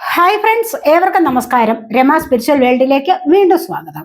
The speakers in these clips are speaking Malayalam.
ഹായ് ഫ്രണ്ട്സ് ഏവർക്കും നമസ്കാരം. രമ സ്പിരിച്വൽ വേൾഡിലേക്ക് വീണ്ടും സ്വാഗതം.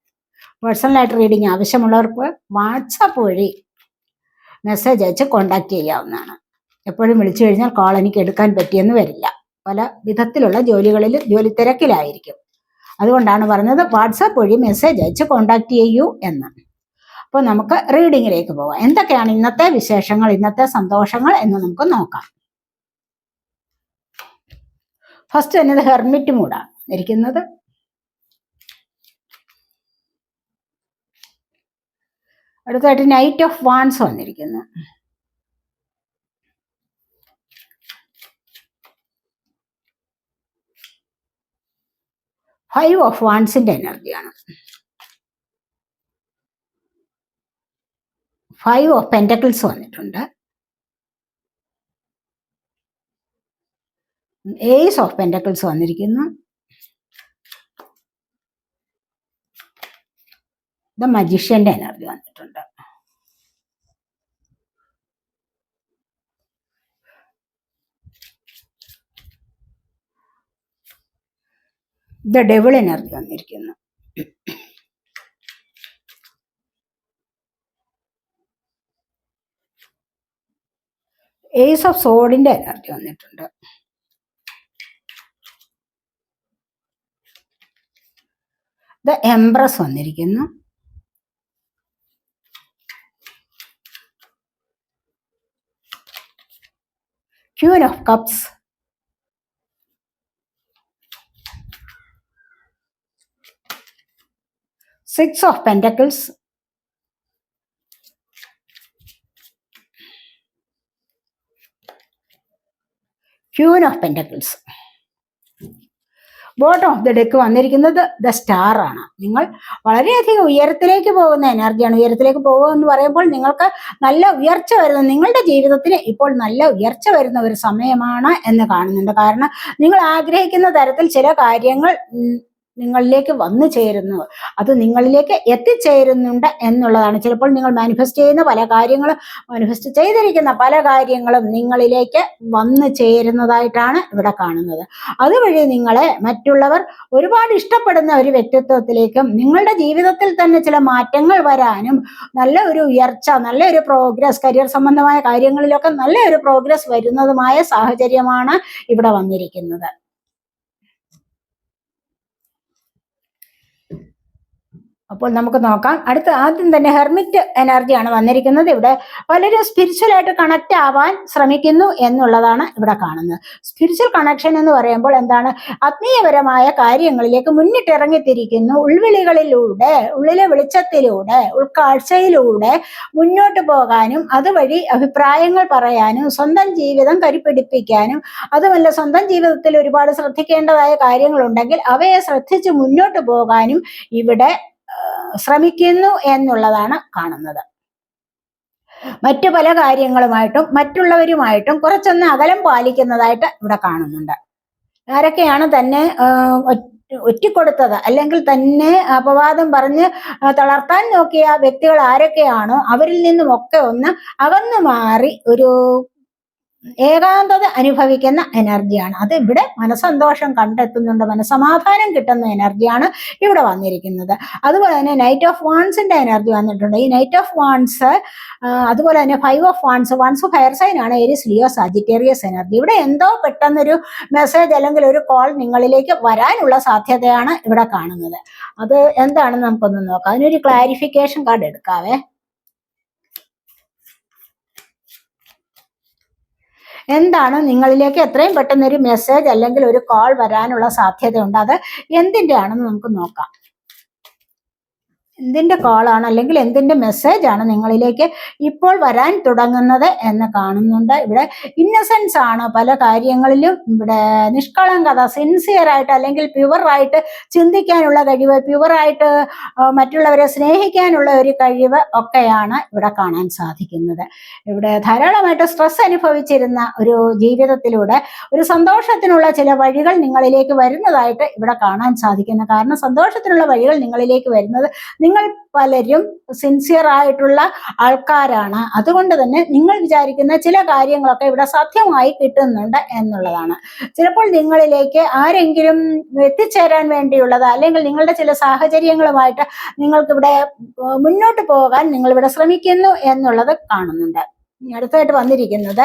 പേഴ്സണലായിട്ട് റീഡിങ് ആവശ്യമുള്ളവർക്ക് വാട്സാപ്പ് വഴി മെസ്സേജ് അയച്ച് കോണ്ടാക്ട് ചെയ്യാവുന്നതാണ്. എപ്പോഴും വിളിച്ചു കഴിഞ്ഞാൽ കോൾ എനിക്ക് എടുക്കാൻ പറ്റിയെന്ന് വരില്ല. പല വിധത്തിലുള്ള ജോലികളിൽ ജോലി തിരക്കിലായിരിക്കും. അതുകൊണ്ടാണ് പറഞ്ഞത് വാട്സാപ്പ് വഴി മെസ്സേജ് അയച്ച് കോണ്ടാക്ട് ചെയ്യൂ എന്ന്. അപ്പോൾ നമുക്ക് റീഡിങ്ങിലേക്ക് പോവാം. എന്തൊക്കെയാണ് ഇന്നത്തെ വിശേഷങ്ങൾ ഇന്നത്തെ സന്തോഷങ്ങൾ എന്ന് നമുക്ക് നോക്കാം. ഫസ്റ്റ് തന്നെ ഹെർമിറ്റ് മൂഡാണ് ഇരിക്കുന്നത് അടുത്തായിട്ട് നൈറ്റ് ഓഫ് വാൻസ് വന്നിരിക്കുന്നു. ഫൈവ് ഓഫ് വാൻസിന്റെ എനർജിയാണ് ഫൈവ് ഓഫ് പെന്റക്കിൾസ് വന്നിട്ടുണ്ട്. ഏസ് ഓഫ് പെന്റക്കിൾസ് വന്നിരിക്കുന്നു. ദ മജിഷ്യന്റെ എനർജി വന്നിട്ടുണ്ട്. ദ ഡെവിൾ എനർജി വന്നിരിക്കുന്നു. ഏസ് ഓഫ് സോഡിന്റെ എനർജി വന്നിട്ടുണ്ട്. ദ എംപ്രസ് വന്നിരിക്കുന്നു. Queen of Cups. Six of Pentacles. Queen of Pentacles. Bottom of the deck വന്നിരിക്കുന്നത് ദ സ്റ്റാർ ആണ്. നിങ്ങൾ വളരെയധികം ഉയരത്തിലേക്ക് പോകുന്ന എനർജിയാണ് ഉയരത്തിലേക്ക് പോകുക എന്ന് പറയുമ്പോൾ നിങ്ങൾക്ക് നല്ല ഉയർച്ച വരുന്ന നിങ്ങളുടെ ജീവിതത്തിന് ഇപ്പോൾ നല്ല ഉയർച്ച വരുന്ന ഒരു സമയമാണ് എന്ന് കാണുന്നുണ്ട്. കാരണം നിങ്ങൾ ആഗ്രഹിക്കുന്ന തരത്തിൽ ചില കാര്യങ്ങൾ നിങ്ങളിലേക്ക് വന്നു ചേരുന്നു. അത് നിങ്ങളിലേക്ക് എത്തിച്ചേരുന്നുണ്ട് എന്നുള്ളതാണ്. ചിലപ്പോൾ നിങ്ങൾ മാനിഫെസ്റ്റ് ചെയ്യുന്ന പല കാര്യങ്ങളും മാനിഫെസ്റ്റ് ചെയ്തിരിക്കുന്ന പല കാര്യങ്ങളും നിങ്ങളിലേക്ക് വന്നു ചേരുന്നതായിട്ടാണ് ഇവിടെ കാണുന്നത്. അതുവഴി നിങ്ങളെ മറ്റുള്ളവർ ഒരുപാട് ഇഷ്ടപ്പെടുന്ന ഒരു വ്യക്തിത്വത്തിലേക്കും നിങ്ങളുടെ ജീവിതത്തിൽ തന്നെ ചില മാറ്റങ്ങൾ വരാനും നല്ല ഒരു ഉയർച്ച നല്ല ഒരു പ്രോഗ്രസ് കരിയർ സംബന്ധമായ കാര്യങ്ങളിലൊക്കെ നല്ല ഒരു പ്രോഗ്രസ് വരുന്നതുമായ സാഹചര്യമാണ് ഇവിടെ വന്നിരിക്കുന്നത്. അപ്പോൾ നമുക്ക് നോക്കാം. അടുത്ത ആദ്യം തന്നെ ഹെർമിറ്റ് എനർജിയാണ് വന്നിരിക്കുന്നത്. ഇവിടെ പലരും സ്പിരിച്വൽ ആയിട്ട് കണക്ട് ആവാൻ ശ്രമിക്കുന്നു എന്നുള്ളതാണ് ഇവിടെ കാണുന്നത്. സ്പിരിച്വൽ കണക്ഷൻ എന്ന് പറയുമ്പോൾ എന്താണ്? ആത്മീയപരമായ കാര്യങ്ങളിലേക്ക് മുന്നിട്ടിറങ്ങിത്തിരിക്കുന്നു. ഉൾവിളികളിലൂടെ ഉള്ളിലെ വെളിച്ചത്തിലൂടെ ഉൾക്കാഴ്ചയിലൂടെ മുന്നോട്ട് പോകാനും അതുവഴി അഭിപ്രായങ്ങൾ പറയാനും സ്വന്തം ജീവിതം കരിപ്പിടിപ്പിക്കാനും അതുമല്ല സ്വന്തം ജീവിതത്തിൽ ഒരുപാട് ശ്രദ്ധിക്കേണ്ടതായ കാര്യങ്ങളുണ്ടെങ്കിൽ അവയെ ശ്രദ്ധിച്ച് മുന്നോട്ട് പോകാനും ഇവിടെ ശ്രമിക്കുന്നു എന്നുള്ളതാണ് കാണുന്നത്. മറ്റു പല കാര്യങ്ങളുമായിട്ടും മറ്റുള്ളവരുമായിട്ടും കുറച്ചൊന്ന് അകലം പാലിക്കുന്നതായിട്ട് ഇവിടെ കാണുന്നുണ്ട്. ആരൊക്കെയാണ് തന്നെ ഒറ്റിക്കൊടുത്തത്? അല്ലെങ്കിൽ തന്നെ അപവാദം പറഞ്ഞ് തളർത്താൻ നോക്കിയ വ്യക്തികൾ ആരൊക്കെയാണോ അവരിൽ നിന്നുമൊക്കെ ഒന്ന് അകന്നു മാറി ഒരു ഏകാന്തത അനുഭവിക്കുന്ന എനർജിയാണ്. അത് ഇവിടെ മനസ്സന്തോഷം കണ്ടെത്തുന്നുണ്ട് മനസ്സമാധാനം കിട്ടുന്ന എനർജിയാണ് ഇവിടെ വന്നിരിക്കുന്നത്. അതുപോലെ തന്നെ നൈറ്റ് ഓഫ് വാൺസിന്റെ എനർജി വന്നിട്ടുണ്ട്. ഈ നൈറ്റ് ഓഫ് വാൺസ് അതുപോലെ തന്നെ five of wands wands fire sign ആണ് ഏരിയസ് ലിയോ സാജിറ്റേറിയസ് എനർജി ഇവിടെ എന്തോ പെട്ടെന്നൊരു മെസ്സേജ് അല്ലെങ്കിൽ ഒരു കോൾ നിങ്ങളിലേക്ക് വരാനുള്ള സാധ്യതയാണ് ഇവിടെ കാണുന്നത്. അത് എന്താണെന്ന് നമുക്കൊന്ന് നോക്കാം. അതിനൊരു ക്ലാരിഫിക്കേഷൻ കാർഡ് എടുക്കാവേ. എന്താണ് നിങ്ങളിലേക്ക് എത്രയും പെട്ടെന്ന് ഒരു മെസ്സേജ് അല്ലെങ്കിൽ ഒരു കോൾ വരാനുള്ള സാധ്യതയുണ്ട്? അത് എന്തിന്റെ ആണെന്ന് നമുക്ക് നോക്കാം. എന്തിന്റെ കോളാണ് അല്ലെങ്കിൽ എന്തിന്റെ മെസ്സേജ് ആണ് നിങ്ങളിലേക്ക് ഇപ്പോൾ വരാൻ തുടങ്ങുന്നത് എന്ന് കാണുന്നുണ്ട്. ഇവിടെ ഇന്നസെൻസ് ആണ്. പല കാര്യങ്ങളിലും ഇവിടെ നിഷ്കളങ്കത സിൻസിയറായിട്ട് അല്ലെങ്കിൽ പ്യുവറായിട്ട് ചിന്തിക്കാനുള്ള കഴിവ് പ്യുവറായിട്ട് മറ്റുള്ളവരെ സ്നേഹിക്കാനുള്ള ഒരു കഴിവ് ഒക്കെയാണ് ഇവിടെ കാണാൻ സാധിക്കുന്നത്. ഇവിടെ ധാരാളമായിട്ട് സ്ട്രെസ് അനുഭവിച്ചിരുന്ന ഒരു ജീവിതത്തിലൂടെ ഒരു സന്തോഷത്തിനുള്ള ചില വഴികൾ നിങ്ങളിലേക്ക് വരുന്നതായിട്ട് ഇവിടെ കാണാൻ സാധിക്കുന്നു. കാരണം സന്തോഷത്തിനുള്ള വഴികൾ നിങ്ങളിലേക്ക് വരുന്നത് നിങ്ങൾ പലരും സിൻസിയർ ആയിട്ടുള്ള ആൾക്കാരാണ്. അതുകൊണ്ട് തന്നെ നിങ്ങൾ വിചാരിക്കുന്ന ചില കാര്യങ്ങളൊക്കെ ഇവിടെ സാധ്യമായി കിട്ടുന്നുണ്ട് എന്നുള്ളതാണ്. ചിലപ്പോൾ നിങ്ങളിലേക്ക് ആരെങ്കിലും എത്തിച്ചേരാൻ വേണ്ടിയുള്ളത് അല്ലെങ്കിൽ നിങ്ങളുടെ ചില സാഹചര്യങ്ങളുമായിട്ട് നിങ്ങൾക്കിവിടെ മുന്നോട്ട് പോകാൻ നിങ്ങൾ ഇവിടെ ശ്രമിക്കുന്നു എന്നുള്ളത് കാണുന്നുണ്ട്. അടുത്തായിട്ട് വന്നിരിക്കുന്നത്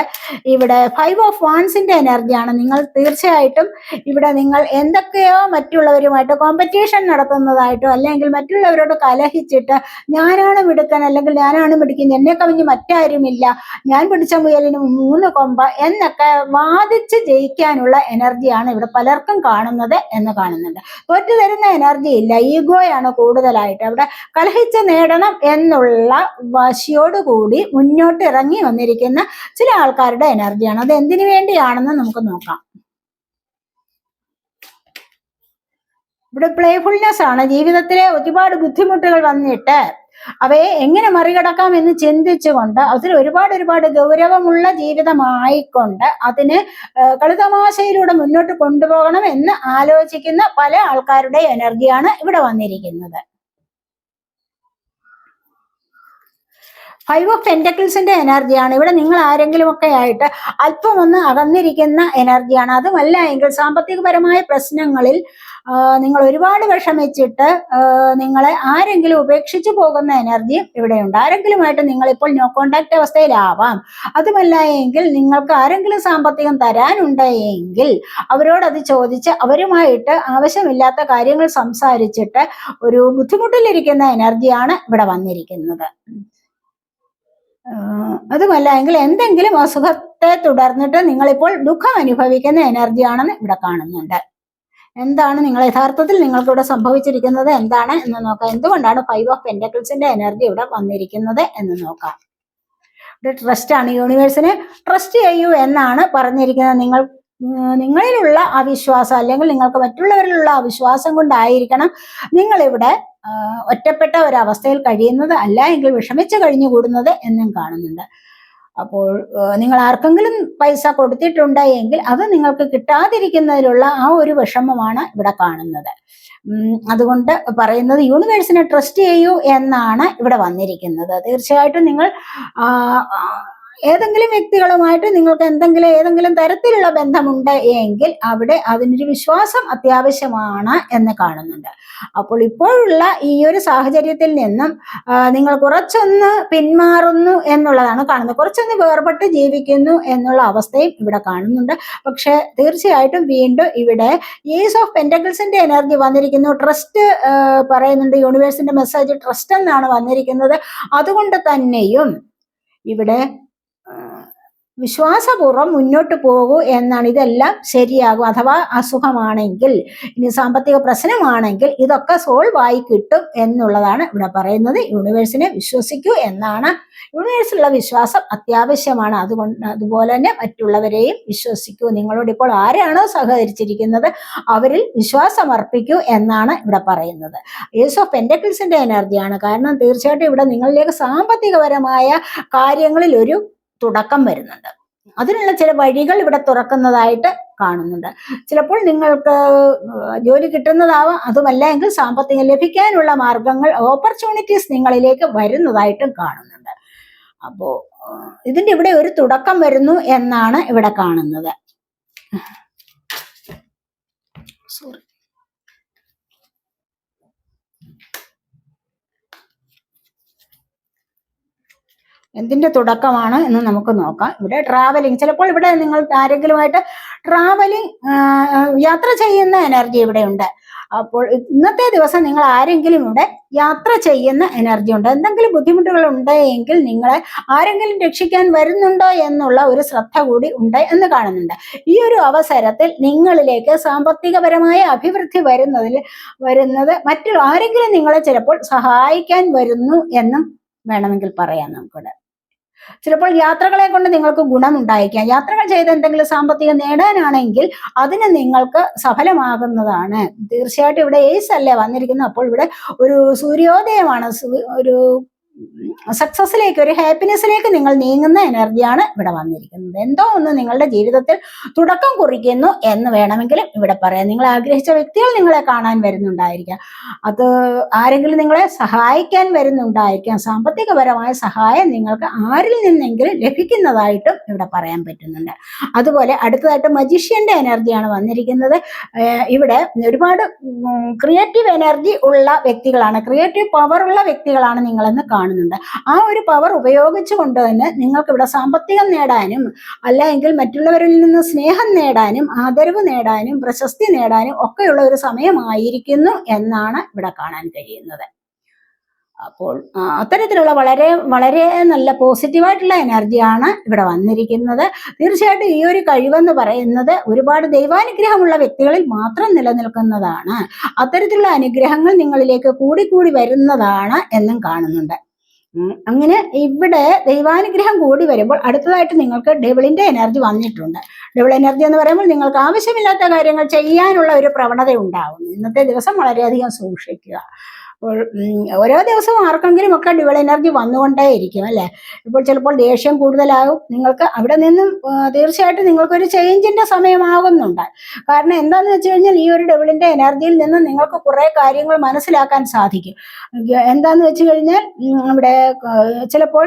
ഇവിടെ ഫൈവ് ഓഫ് വാൺസിന്റെ എനർജിയാണ് നിങ്ങൾ തീർച്ചയായിട്ടും ഇവിടെ നിങ്ങൾ എന്തൊക്കെയോ മറ്റുള്ളവരുമായിട്ട് കോമ്പറ്റീഷൻ നടത്തുന്നതായിട്ടോ അല്ലെങ്കിൽ മറ്റുള്ളവരോട് കലഹിച്ചിട്ട് ഞാനാണ് മിടുക്കൻ അല്ലെങ്കിൽ ഞാനാണ് മിടുക്കുന്നത് എന്നെ കവിഞ്ഞ് മറ്റാരുമില്ല ഞാൻ പിടിച്ച മുയലിന് മൂന്ന് കൊമ്പ എന്നൊക്കെ വാദിച്ച് ജയിക്കാനുള്ള എനർജിയാണ് ഇവിടെ പലർക്കും കാണുന്നത് എന്ന് കാണുന്നുണ്ട്. തോറ്റു തരുന്ന എനർജി ഇല്ല ഈഗോയാണ് കൂടുതലായിട്ട്. അവിടെ കലഹിച്ച് നേടണം എന്നുള്ള വാശിയോടുകൂടി മുന്നോട്ട് ഇറങ്ങി വന്നിരിക്കുന്ന ചില ആൾക്കാരുടെ എനർജിയാണ്. അത് എന്തിനു വേണ്ടിയാണെന്ന് നമുക്ക് നോക്കാം. ഇവിടെ പ്ലേഫുൾനെസ് ആണ്. ജീവിതത്തിലെ ഒരുപാട് ബുദ്ധിമുട്ടുകൾ വന്നിട്ട് അവയെ എങ്ങനെ മറികടക്കാം എന്ന് ചിന്തിച്ചുകൊണ്ട് അതിൽ ഒരുപാട് ഒരുപാട് ഗൗരവമുള്ള ജീവിതമായിക്കൊണ്ട് അതിന് കളിതമാശയിലൂടെ മുന്നോട്ട് കൊണ്ടുപോകണം എന്ന് ആലോചിക്കുന്ന പല ആൾക്കാരുടെ എനർജിയാണ് ഇവിടെ വന്നിരിക്കുന്നത്. ഫൈവ് ഓഫ് പെന്റക്കിൾസിന്റെ എനർജിയാണ് ഇവിടെ നിങ്ങൾ ആരെങ്കിലും ഒക്കെ ആയിട്ട് അല്പം ഒന്ന് അകന്നിരിക്കുന്ന എനർജിയാണ് അതുമല്ല എങ്കിൽ സാമ്പത്തികപരമായ പ്രശ്നങ്ങളിൽ നിങ്ങൾ ഒരുപാട് വിഷമിച്ചിട്ട് നിങ്ങളെ ആരെങ്കിലും ഉപേക്ഷിച്ചു പോകുന്ന എനർജിയും ഇവിടെയുണ്ട്. ആരെങ്കിലുമായിട്ട് നിങ്ങൾ ഇപ്പോൾ നോ കോണ്ടാക്ട് അവസ്ഥയിലാവാം. അതുമല്ല എങ്കിൽ നിങ്ങൾക്ക് ആരെങ്കിലും സാമ്പത്തികം തരാനുണ്ട് എങ്കിൽ അവരോട് അത് ചോദിച്ച് അവരുമായിട്ട് ആവശ്യമില്ലാത്ത കാര്യങ്ങൾ സംസാരിച്ചിട്ട് ഒരു ബുദ്ധിമുട്ടിലിരിക്കുന്ന എനർജിയാണ് ഇവിടെ വന്നിരിക്കുന്നത്. അതുമല്ല എങ്കിൽ എന്തെങ്കിലും അസുഖത്തെ തുടർന്നിട്ട് നിങ്ങളിപ്പോൾ ദുഃഖം അനുഭവിക്കുന്ന എനർജിയാണെന്ന് ഇവിടെ കാണുന്നുണ്ട്. എന്താണ് നിങ്ങൾ യഥാർത്ഥത്തിൽ നിങ്ങൾക്ക് ഇവിടെ സംഭവിച്ചിരിക്കുന്നത് എന്താണ് എന്ന് നോക്കാം. എന്തുകൊണ്ടാണ് ഫൈവ് ഓഫ് പെന്റക്കിൾസിന്റെ എനർജി ഇവിടെ വന്നിരിക്കുന്നത് എന്ന് നോക്കാം. ഇവിടെ ട്രസ്റ്റ് ആണ് യൂണിവേഴ്സിനെ ട്രസ്റ്റ് ചെയ്യൂ എന്നാണ് പറഞ്ഞിരിക്കുന്നത്. നിങ്ങൾ നിങ്ങളിലുള്ള അവിശ്വാസം അല്ലെങ്കിൽ നിങ്ങൾക്ക് മറ്റുള്ളവരിലുള്ള അവിശ്വാസം കൊണ്ടായിരിക്കണം നിങ്ങളിവിടെ ഒറ്റപ്പെട്ട ഒരവസ്ഥയിൽ കഴിയുന്നത് അല്ല എങ്കിൽ വിഷമിച്ച് കഴിഞ്ഞുകൂടുന്നത് എന്നും കാണുന്നുണ്ട്. അപ്പോൾ നിങ്ങൾ ആർക്കെങ്കിലും പൈസ കൊടുത്തിട്ടുണ്ട് എങ്കിൽ അത് നിങ്ങൾക്ക് കിട്ടാതിരിക്കുന്നതിലുള്ള ആ ഒരു വിഷമമാണ് ഇവിടെ കാണുന്നത്. അതുകൊണ്ട് പറയുന്നത് യൂണിവേഴ്സിനെ ട്രസ്റ്റ് ചെയ്യൂ എന്നാണ് ഇവിടെ വന്നിരിക്കുന്നത്. തീർച്ചയായിട്ടും നിങ്ങൾ ഏതെങ്കിലും വ്യക്തികളുമായിട്ട് നിങ്ങൾക്ക് എന്തെങ്കിലും ഏതെങ്കിലും തരത്തിലുള്ള ബന്ധമുണ്ട് എങ്കിൽ അവിടെ അതിനൊരു വിശ്വാസം അത്യാവശ്യമാണ് എന്ന് കാണുന്നുണ്ട്. അപ്പോൾ ഇപ്പോഴുള്ള ഈ ഒരു സാഹചര്യത്തിൽ നിന്നും നിങ്ങൾ കുറച്ചൊന്ന് പിന്മാറുന്നു എന്നുള്ളതാണ് കാണുന്നത്. കുറച്ചൊന്ന് വേർപെട്ട് ജീവിക്കുന്നു എന്നുള്ള അവസ്ഥയും ഇവിടെ കാണുന്നുണ്ട്. പക്ഷെ തീർച്ചയായിട്ടും വീണ്ടും ഇവിടെ ഏസ് ഓഫ് പെന്റഗിൾസിന്റെ എനർജി വന്നിരിക്കുന്നു. ട്രസ്റ്റ് പറയുന്നുണ്ട്. യൂണിവേഴ്സിന്റെ മെസ്സേജ് ട്രസ്റ്റ് എന്നാണ് വന്നിരിക്കുന്നത്. അതുകൊണ്ട് തന്നെയും ഇവിടെ വിശ്വാസപൂർവം മുന്നോട്ട് പോകൂ എന്നാണ് ഇതെല്ലാം ശരിയാകും. അഥവാ അസുഖമാണെങ്കിൽ ഇനി സാമ്പത്തിക പ്രശ്നമാണെങ്കിൽ ഇതൊക്കെ സോൾവ് ആയി കിട്ടും എന്നുള്ളതാണ് ഇവിടെ പറയുന്നത്. യൂണിവേഴ്സിനെ വിശ്വസിക്കൂ എന്നാണ്. യൂണിവേഴ്സിലുള്ള വിശ്വാസം അത്യാവശ്യമാണ്. അതുകൊണ്ട് അതുപോലെ തന്നെ മറ്റുള്ളവരെയും വിശ്വസിക്കൂ. നിങ്ങളോട് ഇപ്പോൾ ആരാണോ സഹകരിച്ചിരിക്കുന്നത് അവരിൽ വിശ്വാസം അർപ്പിക്കൂ എന്നാണ് ഇവിടെ പറയുന്നത്. ഏസ് ഓഫ് പെൻഡക്കിൾസിന്റെ എനർജിയാണ് കാരണം തീർച്ചയായിട്ടും ഇവിടെ നിങ്ങളിലേക്ക് സാമ്പത്തികപരമായ കാര്യങ്ങളിൽ ഒരു തുടക്കം വരുന്നുണ്ട്. അതിനുള്ള ചില വഴികൾ ഇവിടെ തുറക്കുന്നതായിട്ട് കാണുന്നുണ്ട്. ചിലപ്പോൾ നിങ്ങൾക്ക് ജോലി കിട്ടുന്നതാവാം. അതുമല്ല എങ്കിൽ സാമ്പത്തികം ലഭിക്കാനുള്ള മാർഗങ്ങൾ ഓപ്പർച്യൂണിറ്റീസ് നിങ്ങളിലേക്ക് വരുന്നതായിട്ടും കാണുന്നുണ്ട്. അപ്പോ ഇതിന്റെ ഇവിടെ ഒരു തുടക്കം വരുന്നു എന്നാണ് ഇവിടെ കാണുന്നത്. സോറി എന്തിന്റെ തുടക്കമാണ് എന്ന് നമുക്ക് നോക്കാം. ഇവിടെ ട്രാവലിംഗ് ചിലപ്പോൾ ഇവിടെ നിങ്ങൾ ആരെങ്കിലുമായിട്ട് ട്രാവലിംഗ് യാത്ര ചെയ്യുന്ന എനർജി ഇവിടെ ഉണ്ട്. അപ്പോൾ ഇന്നത്തെ ദിവസം നിങ്ങൾ ആരെങ്കിലും ഇവിടെ യാത്ര ചെയ്യുന്ന എനർജി ഉണ്ട്. എന്തെങ്കിലും ബുദ്ധിമുട്ടുകൾ ഉണ്ടെങ്കിൽ നിങ്ങളെ ആരെങ്കിലും രക്ഷിക്കാൻ വരുന്നുണ്ടോ എന്നുള്ള ഒരു ശ്രദ്ധ കൂടി ഉണ്ട് എന്ന് കാണുന്നുണ്ട്. ഈ ഒരു അവസരത്തിൽ നിങ്ങളിലേക്ക് സാമ്പത്തികപരമായ അഭിവൃദ്ധി വരുന്നതിൽ വരുന്നത് മറ്റുള്ള ആരെങ്കിലും നിങ്ങളെ ചിലപ്പോൾ സഹായിക്കാൻ വരുന്നു എന്നും വേണമെങ്കിൽ പറയാം നമുക്കിവിടെ. ചിലപ്പോൾ യാത്രകളെ കൊണ്ട് നിങ്ങൾക്ക് ഗുണമുണ്ടായിരിക്കാം. യാത്രകൾ ചെയ്ത് എന്തെങ്കിലും സാമ്പത്തികം നേടാനാണെങ്കിൽ അതിന് നിങ്ങൾക്ക് സഫലമാകുന്നതാണ്. തീർച്ചയായിട്ടും ഇവിടെ ഏസ് അല്ലേ വന്നിരിക്കുന്നത്? അപ്പോൾ ഇവിടെ ഒരു സൂര്യോദയമാണ്. ഒരു സക്സസിലേക്ക് ഒരു ഹാപ്പിനെസ്സിലേക്ക് നിങ്ങൾ നീങ്ങുന്ന എനർജിയാണ് ഇവിടെ വന്നിരിക്കുന്നത്. എന്തോ ഒന്ന് നിങ്ങളുടെ ജീവിതത്തിൽ തുടക്കം കുറിക്കുന്നു എന്ന് വേണമെങ്കിലും ഇവിടെ പറയാം. നിങ്ങൾ ആഗ്രഹിച്ച വ്യക്തികൾ നിങ്ങളെ കാണാൻ വരുന്നുണ്ടായിരിക്കാം. അത് ആരെങ്കിലും നിങ്ങളെ സഹായിക്കാൻ വരുന്നുണ്ടായിരിക്കാം. സാമ്പത്തികപരമായ സഹായം നിങ്ങൾക്ക് ആരിൽ നിന്നെങ്കിലും ലഭിക്കുന്നതായിട്ടും ഇവിടെ പറയാൻ പറ്റുന്നുണ്ട്. അതുപോലെ അടുത്തതായിട്ട് മജീഷ്യന്റെ എനർജിയാണ് വന്നിരിക്കുന്നത്. ഇവിടെ ഒരുപാട് ക്രിയേറ്റീവ് എനർജി ഉള്ള വ്യക്തികളാണ് ക്രിയേറ്റീവ് പവർ ഉള്ള വ്യക്തികളാണ് നിങ്ങളെന്ന് കാണുന്നുണ്ട്. ആ ഒരു പവർ ഉപയോഗിച്ചുകൊണ്ട് തന്നെ നിങ്ങൾക്ക് ഇവിടെ സാമ്പത്തികം നേടാനും അല്ലെങ്കിൽ മറ്റുള്ളവരിൽ നിന്ന് സ്നേഹം നേടാനും ആദരവ് നേടാനും പ്രശസ്തി നേടാനും ഒക്കെയുള്ള ഒരു സമയമായിരിക്കുന്നു എന്നാണ് ഇവിടെ കാണാൻ കഴിയുന്നത്. അപ്പോൾ അത്തരത്തിലുള്ള വളരെ വളരെ നല്ല പോസിറ്റീവായിട്ടുള്ള എനർജിയാണ് ഇവിടെ വന്നിരിക്കുന്നത്. തീർച്ചയായിട്ടും ഈ ഒരു കഴിവെന്ന് പറയുന്നത് ഒരുപാട് ദൈവാനുഗ്രഹമുള്ള വ്യക്തികളിൽ മാത്രം നിലനിൽക്കുന്നതാണ്. അത്തരത്തിലുള്ള അനുഗ്രഹങ്ങൾ നിങ്ങളിലേക്ക് കൂടിക്കൂടി വരുന്നതാണ് എന്നും കാണുന്നുണ്ട്. അങ്ങനെ ഇവിടെ ദൈവാനുഗ്രഹം കൂടി വരുമ്പോൾ അടുത്തതായിട്ട് നിങ്ങൾക്ക് ഡെവിളിന്റെ എനർജി വന്നിട്ടുണ്ട്. ഡബിൾ എനർജി എന്ന് പറയുമ്പോൾ നിങ്ങൾക്ക് ആവശ്യമില്ലാത്ത കാര്യങ്ങൾ ചെയ്യാനുള്ള ഒരു പ്രവണത ഉണ്ടാവുന്നു. ഇന്നത്തെ ദിവസം വളരെയധികം സൂക്ഷിക്കുക. ഓരോ ദിവസവും ആർക്കെങ്കിലും ഒക്കെ ഡ്യുവൽ എനർജി വന്നുകൊണ്ടേ ഇരിക്കും അല്ലേ? ഇപ്പോൾ ചിലപ്പോൾ ദേഷ്യം കൂടുതലാകും. നിങ്ങൾക്ക് അവിടെ നിന്നും തീർച്ചയായിട്ടും നിങ്ങൾക്കൊരു ചേഞ്ചിന്റെ സമയമാകുന്നുണ്ട്. കാരണം എന്താണെന്ന് വെച്ച് കഴിഞ്ഞാൽ ഈ ഒരു ഡബിളിന്റെ എനർജിയിൽ നിന്ന് നിങ്ങൾക്ക് കുറേ കാര്യങ്ങൾ മനസ്സിലാക്കാൻ സാധിക്കും. എന്താന്ന് വെച്ച് കഴിഞ്ഞാൽ ഇവിടെ ചിലപ്പോൾ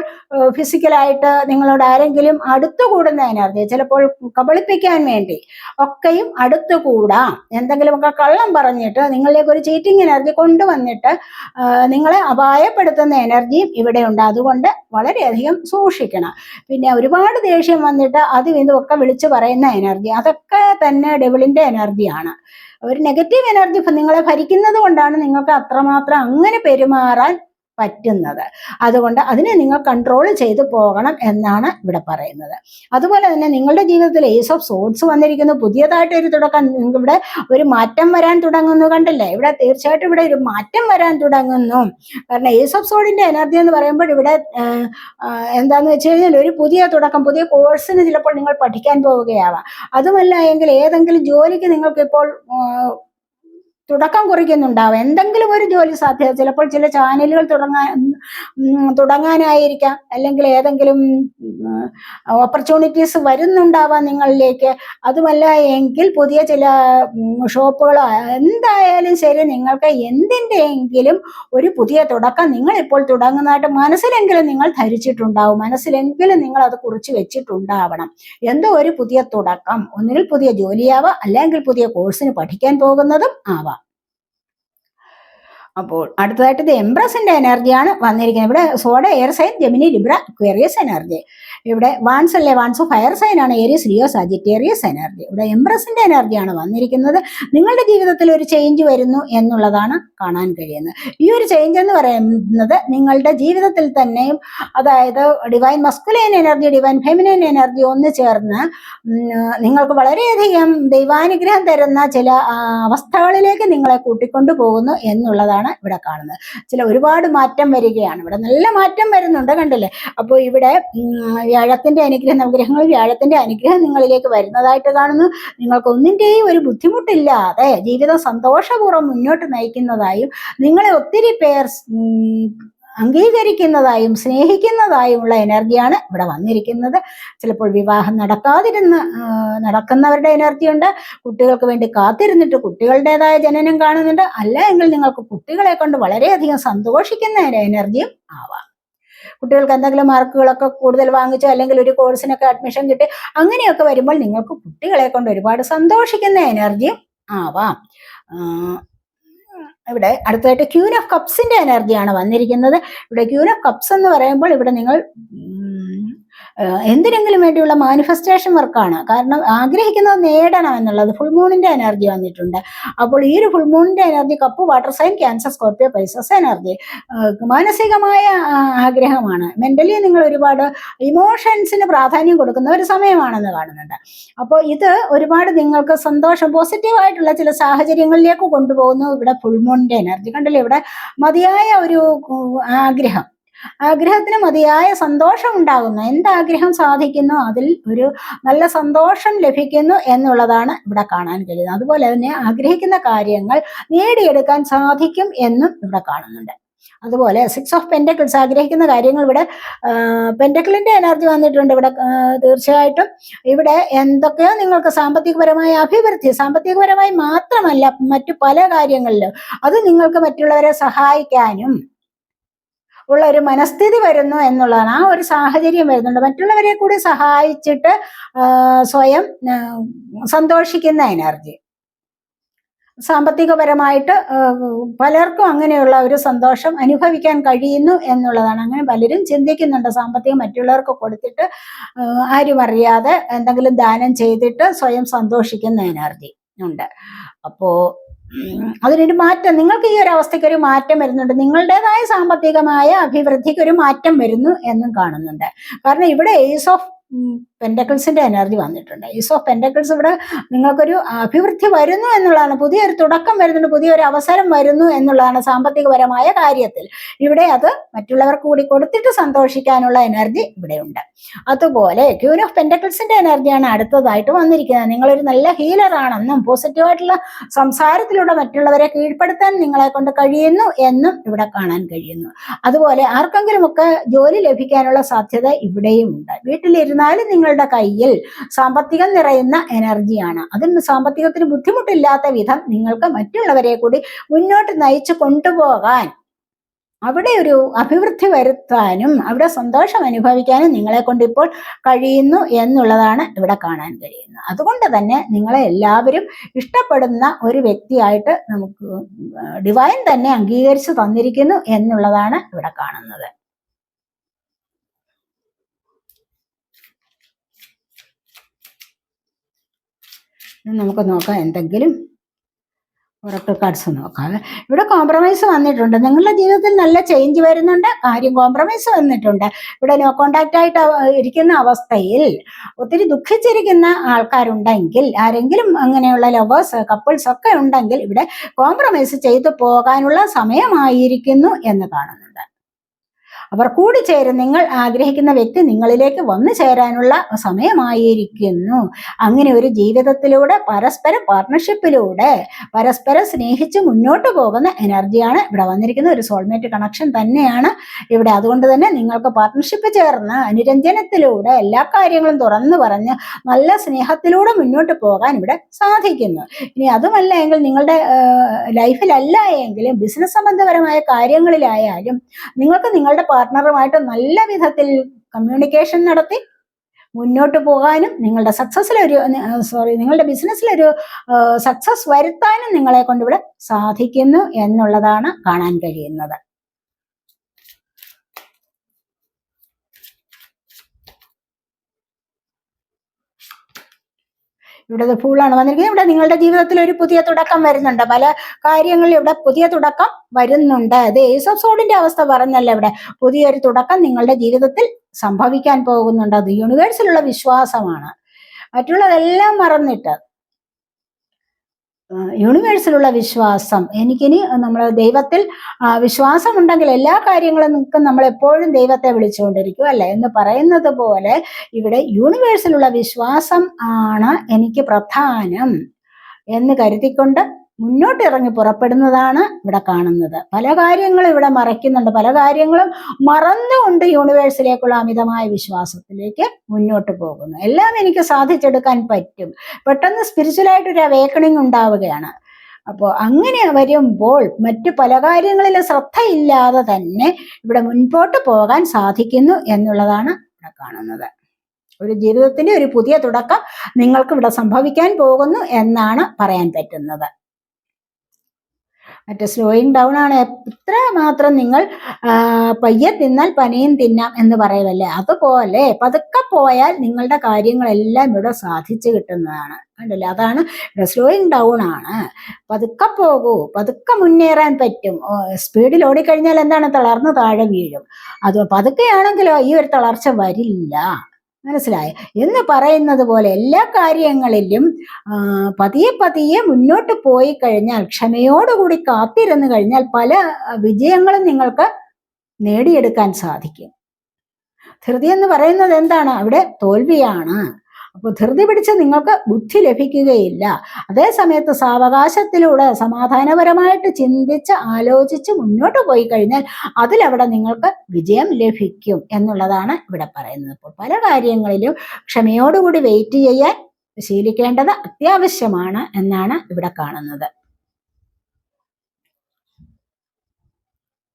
ഫിസിക്കലായിട്ട് നിങ്ങളോട് ആരെങ്കിലും അടുത്തുകൂടുന്ന എനർജി ചിലപ്പോൾ കബളിപ്പിക്കാൻ വേണ്ടി ഒക്കെയും അടുത്തുകൂടാം. എന്തെങ്കിലുമൊക്കെ കള്ളം പറഞ്ഞിട്ട് നിങ്ങളിലേക്ക് ഒരു ചീറ്റിംഗ് എനർജി കൊണ്ടുവന്നിട്ട് നിങ്ങളെ അപായപ്പെടുത്തുന്ന എനർജിയും ഇവിടെ ഉണ്ട്. അതുകൊണ്ട് വളരെയധികം സൂക്ഷിക്കണം. പിന്നെ ഒരുപാട് ദേഷ്യം വന്നിട്ട് അതും ഇതും ഒക്കെ വിളിച്ചു പറയുന്ന എനർജി അതൊക്കെ തന്നെ ഡെവിളിന്റെ എനർജിയാണ് ഒരു നെഗറ്റീവ് എനർജി നിങ്ങളെ ഭരിക്കുന്നത് കൊണ്ടാണ് നിങ്ങൾക്ക് അത്രമാത്രം അങ്ങനെ പെരുമാറാൻ പറ്റുന്നത്. അതുകൊണ്ട് അതിനെ നിങ്ങൾ കൺട്രോൾ ചെയ്തു പോകണം എന്നാണ് ഇവിടെ പറയുന്നത്. അതുപോലെ തന്നെ നിങ്ങളുടെ ജീവിതത്തിൽ ഏസ് ഓഫ് സോഡ്സ് വന്നിരിക്കുന്നു. പുതിയതായിട്ട് ഒരു തുടക്കം നിങ്ങൾക്ക് ഇവിടെ ഒരു മാറ്റം വരാൻ തുടങ്ങുന്നു കണ്ടില്ലേ? ഇവിടെ തീർച്ചയായിട്ടും ഇവിടെ ഒരു മാറ്റം വരാൻ തുടങ്ങുന്നു. കാരണം ഏസ് ഓഫ് സോഡിന്റെ എനർജി എന്ന് പറയുമ്പോൾ ഇവിടെ എന്താന്ന് വെച്ച് കഴിഞ്ഞാൽ ഒരു പുതിയ തുടക്കം പുതിയ കോഴ്സിന് ചിലപ്പോൾ നിങ്ങൾ പഠിക്കാൻ പോവുകയാവാം. അതുമല്ല എങ്കിൽ ഏതെങ്കിലും ജോലിക്ക് നിങ്ങൾക്ക് ഇപ്പോൾ തുടക്കം കുറിക്കുന്നുണ്ടാവും. എന്തെങ്കിലും ഒരു ജോലി സാധ്യത ചിലപ്പോൾ ചില ചാനലുകൾ തുടങ്ങാൻ തുടങ്ങാനായിരിക്കാം. അല്ലെങ്കിൽ ഏതെങ്കിലും ഓപ്പർച്യൂണിറ്റീസ് വരുന്നുണ്ടാവാം നിങ്ങളിലേക്ക്. അതുമല്ല എങ്കിൽ പുതിയ ചില ഷോപ്പുകളോ എന്തായാലും ശരി നിങ്ങൾക്ക് എന്തിന്റെയെങ്കിലും ഒരു പുതിയ തുടക്കം നിങ്ങൾ ഇപ്പോൾ തുടങ്ങുന്നതായിട്ട് മനസ്സിലെങ്കിലും നിങ്ങൾ ധരിച്ചിട്ടുണ്ടാവും. മനസ്സിലെങ്കിലും നിങ്ങൾ അത് കുറിച്ച് വെച്ചിട്ടുണ്ടാവണം. എന്തോ ഒരു പുതിയ തുടക്കം. ഒന്നുകിൽ പുതിയ ജോലിയാവാം അല്ലെങ്കിൽ പുതിയ കോഴ്സിന് പഠിക്കാൻ പോകുന്നതും ആവാം. അപ്പോൾ അടുത്തതായിട്ട് ഇത് എംബ്രസിന്റെ എനർജിയാണ് വന്നിരിക്കുന്നത്. ഇവിടെ sword air sign Gemini Libra Aquarius energy ഇവിടെ വാൻസ് അല്ലേ? വാൻസ് ഫയർ സൈൻ ആണ്. ഏരിയസ് ലിയോ സജിറ്റേറിയസ് എനർജി ഇവിടെ എംബ്രസിന്റെ എനർജിയാണ് വന്നിരിക്കുന്നത്. നിങ്ങളുടെ ജീവിതത്തിൽ ഒരു ചേഞ്ച് വരുന്നു എന്നുള്ളതാണ് കാണാൻ കഴിയുന്നത്. ഈ ഒരു ചേഞ്ച് എന്ന് പറയുന്നത് നിങ്ങളുടെ ജീവിതത്തിൽ തന്നെയും അതായത് divine masculine energy divine feminine energy ഒന്ന് ചേർന്ന് നിങ്ങൾക്ക് വളരെയധികം ദൈവാനുഗ്രഹം തരുന്ന ചില അവസ്ഥകളിലേക്ക് നിങ്ങളെ കൂട്ടിക്കൊണ്ടു പോകുന്നു എന്നുള്ളതാണ് ഇവിടെ കാണുന്നത്. ചില ഒരുപാട് മാറ്റം വരികയാണ്. ഇവിടെ നല്ല മാറ്റം വരുന്നുണ്ട് കണ്ടില്ലേ? അപ്പോൾ ഇവിടെ വ്യാഴത്തിന്റെ അനുഗ്രഹം നവഗ്രഹങ്ങൾ വ്യാഴത്തിന്റെ അനുഗ്രഹം നിങ്ങളിലേക്ക് വരുന്നതായിട്ട് കാണുന്നു. നിങ്ങൾക്ക് ഒന്നിന്റെയും ഒരു ബുദ്ധിമുട്ടില്ലാതെ ജീവിതം സന്തോഷപൂർവം മുന്നോട്ട് നയിക്കുന്നതായും നിങ്ങളെ ഒത്തിരി പേർ അംഗീകരിക്കുന്നതായും സ്നേഹിക്കുന്നതായുമുള്ള എനർജിയാണ് ഇവിടെ വന്നിരിക്കുന്നത്. ചിലപ്പോൾ വിവാഹം നടക്കാതിരുന്ന് നടക്കുന്നവരുടെ എനർജി ഉണ്ട് കുട്ടികൾക്ക് വേണ്ടി കാത്തിരുന്നിട്ട് കുട്ടികളുടേതായ ജനനം കാണുന്നുണ്ട്. അല്ല എങ്കിൽ നിങ്ങൾക്ക് കുട്ടികളെ കൊണ്ട് വളരെയധികം സന്തോഷിക്കുന്ന എനർജിയും ആവാം. കുട്ടികൾക്ക് എന്തെങ്കിലും മാർക്കുകളൊക്കെ കൂടുതൽ വാങ്ങിച്ചോ അല്ലെങ്കിൽ ഒരു കോഴ്സിനൊക്കെ അഡ്മിഷൻ കിട്ടി അങ്ങനെയൊക്കെ വരുമ്പോൾ നിങ്ങൾക്ക് കുട്ടികളെ കൊണ്ട് ഒരുപാട് സന്തോഷിക്കുന്ന എനർജിയും ആവാം. ഇവിടെ അടുത്തതായിട്ട് ക്യൂൻ ഓഫ് കപ്സിന്റെ എനർജിയാണ് വന്നിരിക്കുന്നത്. ഇവിടെ ക്യൂൻ ഓഫ് കപ്സ് എന്ന് പറയുമ്പോൾ ഇവിടെ നിങ്ങൾ എന്തിനെങ്കിലും വേണ്ടിയുള്ള മാനിഫെസ്റ്റേഷൻ വർക്കാണ് കാരണം ആഗ്രഹിക്കുന്നത് നേടണം എന്നുള്ളത് ഫുൾ മൂണിന്റെ എനർജി വന്നിട്ടുണ്ട്. അപ്പോൾ ഈ ഒരു full മൂണിന്റെ energy cup water sign Cancer Scorpio Pisces energy മാനസികമായ ആഗ്രഹമാണ്. മെന്റലി നിങ്ങൾ ഒരുപാട് ഇമോഷൻസിന് പ്രാധാന്യം കൊടുക്കുന്ന ഒരു സമയമാണെന്ന് കാണുന്നുണ്ട്. അപ്പോൾ ഇത് ഒരുപാട് നിങ്ങൾക്ക് സന്തോഷം പോസിറ്റീവായിട്ടുള്ള ചില സാഹചര്യങ്ങളിലേക്ക് കൊണ്ടുപോകുന്നു. ഇവിടെ ഫുൾ മൂണിന്റെ എനർജി കണ്ടല്ലോ? ഇവിടെ മതിയായ ഒരു ആഗ്രഹം. ആഗ്രഹത്തിന് മതിയായ സന്തോഷം ഉണ്ടാകുന്നു. എന്താഗ്രഹം സാധിക്കുന്നു? അതിൽ ഒരു നല്ല സന്തോഷം ലഭിക്കുന്നു എന്നുള്ളതാണ് ഇവിടെ കാണാൻ കഴിയുന്നത്. അതുപോലെ തന്നെ ആഗ്രഹിക്കുന്ന കാര്യങ്ങൾ നേടിയെടുക്കാൻ സാധിക്കും എന്നും ഇവിടെ കാണുന്നുണ്ട്. അതുപോലെ സിക്സ് ഓഫ് പെന്റക്കിൾസ് ആഗ്രഹിക്കുന്ന കാര്യങ്ങൾ ഇവിടെ പെന്റക്കിളിന്റെ എനർജി വന്നിട്ടുണ്ട് ഇവിടെ തീർച്ചയായിട്ടും. ഇവിടെ എന്തൊക്കെയോ നിങ്ങൾക്ക് സാമ്പത്തികപരമായ അഭിവൃദ്ധി സാമ്പത്തികപരമായി മാത്രമല്ല മറ്റു പല കാര്യങ്ങളിലും അത് നിങ്ങൾക്ക് മറ്റുള്ളവരെ സഹായിക്കാനും ഉള്ള ഒരു മനസ്ഥിതി വരുന്നു എന്നുള്ളതാണ്. ആ ഒരു സാഹചര്യം വരുന്നുണ്ട്. മറ്റുള്ളവരെ കൂടി സഹായിച്ചിട്ട് സ്വയം സന്തോഷിക്കുന്ന എനർജി. സാമ്പത്തികപരമായിട്ട് പലർക്കും അങ്ങനെയുള്ള ഒരു സന്തോഷം അനുഭവിക്കാൻ കഴിയുന്നു എന്നുള്ളതാണ്. അങ്ങനെ പലരും ചിന്തിക്കുന്നുണ്ട്. സാമ്പത്തികം മറ്റുള്ളവർക്ക് കൊടുത്തിട്ട് ആരും അറിയാതെ എന്തെങ്കിലും ദാനം ചെയ്തിട്ട് സ്വയം സന്തോഷിക്കുന്ന എനർജി ഉണ്ട്. അപ്പോ ഉം, അതിനൊരു മാറ്റം. നിങ്ങൾക്ക് ഈ ഒരു അവസ്ഥയ്ക്ക് ഒരു മാറ്റം വരുന്നുണ്ട്. നിങ്ങളുടേതായ സാമ്പത്തികമായ അഭിവൃദ്ധിക്ക് ഒരു മാറ്റം വരുന്നു എന്നും കാണുന്നുണ്ട്. കാരണം ഇവിടെ ഏസ് ഓഫ് പെൻഡക്കിൾസിന്റെ എനർജി വന്നിട്ടുണ്ട്. ഈസ് ഓഫ് പെൻഡക്കിൾസ് ഇവിടെ നിങ്ങൾക്കൊരു അഭിവൃദ്ധി വരുന്നു എന്നുള്ളതാണ്. പുതിയൊരു തുടക്കം വരുന്നുണ്ട് പുതിയൊരു അവസരം വരുന്നു എന്നുള്ളതാണ് സാമ്പത്തികപരമായ കാര്യത്തിൽ. ഇവിടെ അത് മറ്റുള്ളവർക്ക് കൂടി കൊടുത്തിട്ട് സന്തോഷിക്കാനുള്ള എനർജി ഇവിടെയുണ്ട്. അതുപോലെ ക്യൂൻ ഓഫ് പെൻഡക്കിൾസിന്റെ എനർജിയാണ് അടുത്തതായിട്ട് വന്നിരിക്കുന്നത്. നിങ്ങളൊരു നല്ല ഹീലർ ആണെന്നും പോസിറ്റീവായിട്ടുള്ള സംസാരത്തിലൂടെ മറ്റുള്ളവരെ കീഴ്പ്പെടുത്താൻ നിങ്ങളെ കൊണ്ട് കഴിയുന്നു എന്നും ഇവിടെ കാണാൻ കഴിയുന്നു. അതുപോലെ ആർക്കെങ്കിലുമൊക്കെ ജോലി ലഭിക്കാനുള്ള സാധ്യത ഇവിടെയും ഉണ്ട്. വീട്ടിലിരുന്നാലും നിങ്ങളുടെ കയ്യിൽ സാമ്പത്തികം നിറയുന്ന എനർജിയാണ് അതിന് സാമ്പത്തികത്തിന് ബുദ്ധിമുട്ടില്ലാത്ത വിധം നിങ്ങൾക്ക് മറ്റുള്ളവരെ കൂടി മുന്നോട്ട് നയിച്ചു കൊണ്ടുപോകാൻ അവിടെ ഒരു അഭിവൃദ്ധി വരുത്താനും അവിടെ സന്തോഷം അനുഭവിക്കാനും നിങ്ങളെ കൊണ്ട് ഇപ്പോൾ കഴിയുന്നു എന്നുള്ളതാണ് ഇവിടെ കാണാൻ കഴിയുന്നത്. അതുകൊണ്ട് തന്നെ നിങ്ങളെ എല്ലാവരും ഇഷ്ടപ്പെടുന്ന ഒരു വ്യക്തിയായിട്ട് നമുക്ക് ഡിവൈൻ തന്നെ അംഗീകരിച്ചു തന്നിരിക്കുന്നു എന്നുള്ളതാണ് ഇവിടെ കാണുന്നത് ഇനി നമുക്ക് നോക്കാം എന്തെങ്കിലും ഒറക്കൾ കാർഡ്സ് നോക്കാം ഇവിടെ കോംപ്രമൈസ് വന്നിട്ടുണ്ട്. നിങ്ങളുടെ ജീവിതത്തിൽ നല്ല ചേഞ്ച് വരുന്നുണ്ട്. കാര്യം കോംപ്രമൈസ് വന്നിട്ടുണ്ട്. ഇവിടെ നോ കോണ്ടാക്റ്റ് ആയിട്ട് ഇരിക്കുന്ന അവസ്ഥയിൽ ഒത്തിരി ദുഃഖിച്ചിരിക്കുന്ന ആൾക്കാരുണ്ടെങ്കിൽ ആരെങ്കിലും അങ്ങനെയുള്ള ലവേഴ്സ് കപ്പിൾസ് ഒക്കെ ഉണ്ടെങ്കിൽ ഇവിടെ കോംപ്രമൈസ് ചെയ്തു പോകാനുള്ള സമയമായിരിക്കുന്നു എന്ന് കാണുന്നുണ്ട്. അവർ കൂടിച്ചേരും. നിങ്ങൾ ആഗ്രഹിക്കുന്ന വ്യക്തി നിങ്ങളിലേക്ക് വന്നു ചേരാനുള്ള സമയമായിരിക്കുന്നു. അങ്ങനെ ഒരു ജീവിതത്തിലൂടെ പരസ്പര പാർട്ണർഷിപ്പിലൂടെ പരസ്പരം സ്നേഹിച്ച് മുന്നോട്ട് പോകുന്ന എനർജിയാണ് ഇവിടെ വന്നിരിക്കുന്ന ഒരു സോൾമേറ്റ് കണക്ഷൻ തന്നെയാണ് ഇവിടെ. അതുകൊണ്ട് തന്നെ നിങ്ങൾക്ക് പാർട്ണർഷിപ്പ് ചേർന്ന് അനുരഞ്ജനത്തിലൂടെ എല്ലാ കാര്യങ്ങളും തുറന്നു പറഞ്ഞ് നല്ല സ്നേഹത്തിലൂടെ മുന്നോട്ട് പോകാൻ ഇവിടെ സാധിക്കുന്നു. ഇനി അതുമല്ല എങ്കിൽ നിങ്ങളുടെ ലൈഫിലല്ല എങ്കിലും ബിസിനസ് സംബന്ധപരമായ കാര്യങ്ങളിലായാലും നിങ്ങൾക്ക് നിങ്ങളുടെ പാർട്ണറുമായിട്ട് നല്ല വിധത്തിൽ കമ്മ്യൂണിക്കേഷൻ നടത്തി മുന്നോട്ട് പോകാനും നിങ്ങളുടെ സക്സസ്സിലൊരു സോറി നിങ്ങളുടെ ബിസിനസ്സിലൊരു സക്സസ് വരുത്താനും നിങ്ങളെ കൊണ്ടിവിടെ സാധിക്കുന്നു എന്നുള്ളതാണ് കാണാൻ കഴിയുന്നത്. ഇവിടെ ഫുള്ളാണ് വന്നിരിക്കുന്നത്. ഇവിടെ നിങ്ങളുടെ ജീവിതത്തിൽ ഒരു പുതിയ തുടക്കം വരുന്നുണ്ട്. പല കാര്യങ്ങളിൽ ഇവിടെ പുതിയ തുടക്കം വരുന്നുണ്ട്. ഇത് ഏസ് ഓഫ് സോഡിന്റെ അവസ്ഥ പറഞ്ഞല്ല ഇവിടെ? പുതിയൊരു തുടക്കം നിങ്ങളുടെ ജീവിതത്തിൽ സംഭവിക്കാൻ പോകുന്നുണ്ട്. അത് യൂണിവേഴ്സിലുള്ള വിശ്വാസമാണ്. മറ്റുള്ളതെല്ലാം മറന്നിട്ട് യൂണിവേഴ്സിലുള്ള വിശ്വാസം. എനിക്കിനി നമ്മൾ ദൈവത്തിൽ വിശ്വാസം ഉണ്ടെങ്കിൽ എല്ലാ കാര്യങ്ങളും നിൽക്കും നമ്മൾ എപ്പോഴും ദൈവത്തെ വിളിച്ചുകൊണ്ടിരിക്കും അല്ലെ? എന്ന് പറയുന്നത് പോലെ ഇവിടെ യൂണിവേഴ്സിലുള്ള വിശ്വാസം ആണ് എനിക്ക് പ്രധാനം എന്ന് കരുതിക്കൊണ്ട് മുന്നോട്ട് ഇറങ്ങി പുറപ്പെടുന്നതാണ് ഇവിടെ കാണുന്നത്. പല കാര്യങ്ങളും ഇവിടെ മറയ്ക്കുന്നുണ്ട്. പല കാര്യങ്ങളും മറന്നുകൊണ്ട് യൂണിവേഴ്സിലേക്കുള്ള അമിതമായ വിശ്വാസത്തിലേക്ക് മുന്നോട്ട് പോകുന്നു. എല്ലാം എനിക്ക് സാധിച്ചെടുക്കാൻ പറ്റും. പെട്ടെന്ന് സ്പിരിച്വലായിട്ട് ഒരു അവേക്കണിങ് ഉണ്ടാവുകയാണ്. അപ്പോൾ അങ്ങനെ വരുമ്പോൾ മറ്റു പല കാര്യങ്ങളിലും ശ്രദ്ധയില്ലാതെ തന്നെ ഇവിടെ മുൻപോട്ട് പോകാൻ സാധിക്കുന്നു എന്നുള്ളതാണ് ഇവിടെ കാണുന്നത്. ഒരു ജീവിതത്തിന്റെ ഒരു പുതിയ തുടക്കം നിങ്ങൾക്ക് ഇവിടെ സംഭവിക്കാൻ പോകുന്നു എന്നാണ് പറയാൻ പറ്റുന്നത്. മറ്റേ സ്ലോയിങ് ഡൗൺ ആണ്. എത്ര മാത്രം നിങ്ങൾ പയ്യെ തിന്നാൽ പനിയും തിന്നാം എന്ന് പറയുമല്ലേ അതുപോലെ പതുക്കെ പോയാൽ നിങ്ങളുടെ കാര്യങ്ങളെല്ലാം ഇവിടെ സാധിച്ചു കിട്ടുന്നതാണ്. കണ്ടില്ലേ? അതാണ് സ്ലോയിങ് ഡൗൺ ആണ്. പതുക്കെ പോകൂ പതുക്കെ മുന്നേറാൻ പറ്റും. സ്പീഡിൽ ഓടിക്കഴിഞ്ഞാൽ എന്താണ്? തളർന്ന് താഴെ വീഴും. അത് പതുക്കെയാണെങ്കിലോ ഈ ഒരു തളർച്ച വരില്ല. മനസ്സിലായോ? എന്ന് പറയുന്നത് പോലെ എല്ലാ കാര്യങ്ങളിലും പതിയെ പതിയെ മുന്നോട്ട് പോയി കഴിഞ്ഞാൽ ക്ഷമയോടുകൂടി കാത്തിരുന്നു കഴിഞ്ഞാൽ പല വിജയങ്ങളും നിങ്ങൾക്ക് നേടിയെടുക്കാൻ സാധിക്കും. ധൃതി എന്ന് പറയുന്നത് എന്താണ്? അവിടെ തോൽവിയാണ്. അപ്പോൾ ധൃതി പിടിച്ച് നിങ്ങൾക്ക് ബുദ്ധി ലഭിക്കുകയില്ല. അതേ സമയത്ത് സാവകാശത്തിലൂടെ സമാധാനപരമായിട്ട് ചിന്തിച്ച് ആലോചിച്ച് മുന്നോട്ട് പോയി കഴിഞ്ഞാൽ അതിലവിടെ നിങ്ങൾക്ക് വിജയം ലഭിക്കും എന്നുള്ളതാണ് ഇവിടെ പറയുന്നത്. അപ്പോൾ പല കാര്യങ്ങളിലും ക്ഷമയോടുകൂടി വെയിറ്റ് ചെയ്യാൻ ശീലിക്കേണ്ടത് അത്യാവശ്യമാണ് എന്നാണ് ഇവിടെ കാണുന്നത്.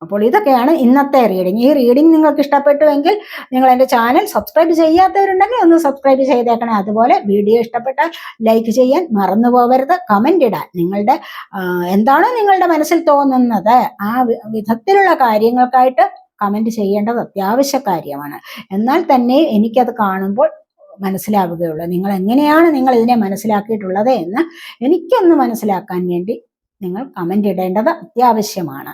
അപ്പോൾ ഇതൊക്കെയാണ് ഇന്നത്തെ റീഡിങ് ഈ റീഡിങ് നിങ്ങൾക്ക് ഇഷ്ടപ്പെട്ടുവെങ്കിൽ നിങ്ങൾ എന്റെ ചാനൽ സബ്സ്ക്രൈബ് ചെയ്യാത്തവരുണ്ടെങ്കിൽ ഒന്ന് സബ്സ്ക്രൈബ് ചെയ്തേക്കണേ. അതുപോലെ വീഡിയോ ഇഷ്ടപ്പെട്ടാൽ ലൈക്ക് ചെയ്യാൻ മറന്നു പോകരുത് കമന്റ് ഇടാൻ. നിങ്ങളുടെ എന്താണോ നിങ്ങളുടെ മനസ്സിൽ തോന്നുന്നത്? ആ വിധത്തിലുള്ള കാര്യങ്ങൾക്കായിട്ട് കമന്റ് ചെയ്യേണ്ടത് അത്യാവശ്യ കാര്യമാണ്. എന്നാൽ തന്നെ എനിക്കത് കാണുമ്പോൾ മനസ്സിലാവുകയുള്ളൂ. നിങ്ങൾ എങ്ങനെയാണ് നിങ്ങൾ ഇതിനെ മനസ്സിലാക്കിയിട്ടുള്ളത് എന്ന് എനിക്കൊന്ന് മനസ്സിലാക്കാൻ വേണ്ടി നിങ്ങൾ കമന്റ് ഇടേണ്ടത് അത്യാവശ്യമാണ്.